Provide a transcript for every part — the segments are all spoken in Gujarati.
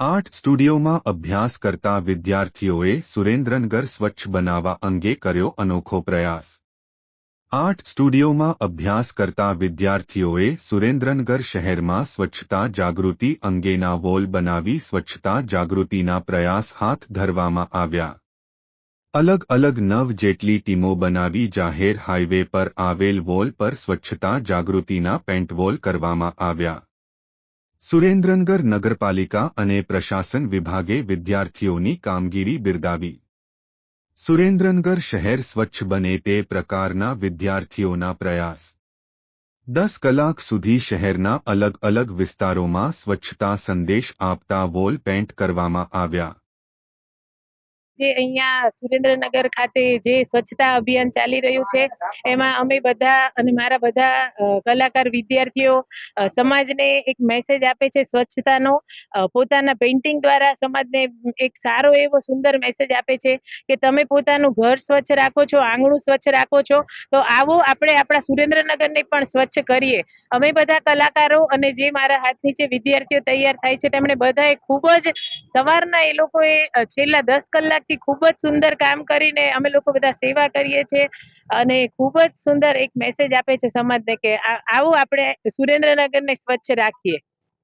આર્ટ સ્ટુડિયોમાં અભ્યાસ કરતા વિદ્યાર્થીઓએ સુરેન્દ્રનગર સ્વચ્છ બનાવવા અંગે કર્યો અનોખો પ્રયાસ આર્ટ સ્ટુડિયોમાં અભ્યાસ કરતા વિદ્યાર્થીઓએ સુરેન્દ્રનગર શહેરમાં સ્વચ્છતા જાગૃતિ અંગેના વોલ બનાવી સ્વચ્છતા જાગૃતિના પ્રયાસ હાથ ધરવામાં આવ્યા અલગ અલગ નવ જેટલી ટીમો બનાવી જાહેર હાઇવે પર આવેલ વોલ પર સ્વચ્છતા જાગૃતિના પેન્ટવોલ કરવામાં આવ્યા સુરેન્દ્રનગર નગરપાલિકા અને પ્રશાસન વિભાગે વિદ્યાર્થીઓની કામગીરી બિરદાવી સુરેન્દ્રનગર શહેર સ્વચ્છ બને તે પ્રકારના વિદ્યાર્થીઓના પ્રયાસ દસ કલાક સુધી શહેરના અલગ અલગ વિસ્તારોમાં સ્વચ્છતા સંદેશ આપતા વોલ પેન્ટ કરવામાં આવ્યા જે અહીંયા સુરેન્દ્રનગર ખાતે જે સ્વચ્છતા અભિયાન ચાલી રહ્યું છે, એમાં અમે બધા અને મારા બધા કલાકાર વિદ્યાર્થીઓ સમાજને એક મેસેજ આપે છે સ્વચ્છતાનો. પોતાના પેઇન્ટિંગ દ્વારા સમાજને એક સારો એવો સુંદર મેસેજ આપે છે કે તમે પોતાનું ઘર સ્વચ્છ રાખો છો, આંગણું સ્વચ્છ રાખો છો, તો આવો આપણે આપણા સુરેન્દ્રનગરને પણ સ્વચ્છ કરીએ. અમે બધા કલાકારો અને જે મારા હાથ નીચે વિદ્યાર્થીઓ તૈયાર થાય છે, તેમણે બધાએ ખૂબ જ સવારના એ લોકોએ છેલ્લા દસ કલાકથી ખૂબ જ સુંદર કામ કરીને અમે લોકો બધા સેવા કરીએ છીએ અને ખૂબ જ સુંદર એક મેસેજ આપે છે સમાજને કે આવું આપણે સુરેન્દ્રનગરને સ્વચ્છ રાખીએ.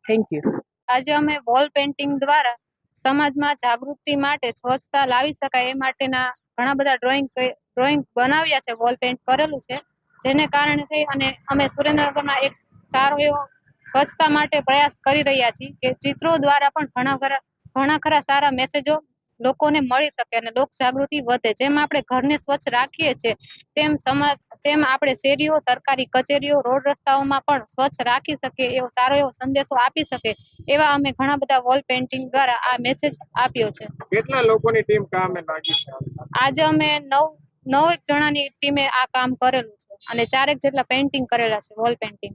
થેન્ક યુ આજે અમે વોલ પેઇન્ટિંગ દ્વારા સમાજમાં જાગૃતિ માટે સ્વચ્છતા લાવી શકાય એ માટેના ઘણા બધા ડ્રોઈંગ ડ્રોઈંગ બનાવ્યા છે વોલ પેઇન્ટ કરેલું છે. જેને કારણે થઈ અને અમે સુરેન્દ્રનગરમાં એક સારો એવો સ્વચ્છતા માટે પ્રયાસ કરી રહ્યા છીએ કે ચિત્રો દ્વારા પણ ઘણા ખરા ઘણા ખરા સારા મેસેજો લોકોને મળી શકે અને લોક જાગૃતિ વધે. જેમ આપણે ઘરને સ્વચ્છ રાખીએ છીએ તેમ સમાજ તેમ આપણે શેરીઓ સરકારી કચેરીઓ રોડ રસ્તાઓમાં પણ સ્વચ્છ રાખી શકીએ એવો સારો એવો સંદેશો આપી શકે એવા અમે ઘણા બધા વોલ પેઇન્ટિંગ દ્વારા આ મેસેજ આપ્યો છે. કેટલા લોકોની ટીમ કામે લાગી છે? આજે અમે નવ નવ એક જણાની ટીમે આ કામ કરેલું છે અને ચારેક જેટલા પેઇન્ટિંગ કરેલા છે વોલ પેઇન્ટિંગ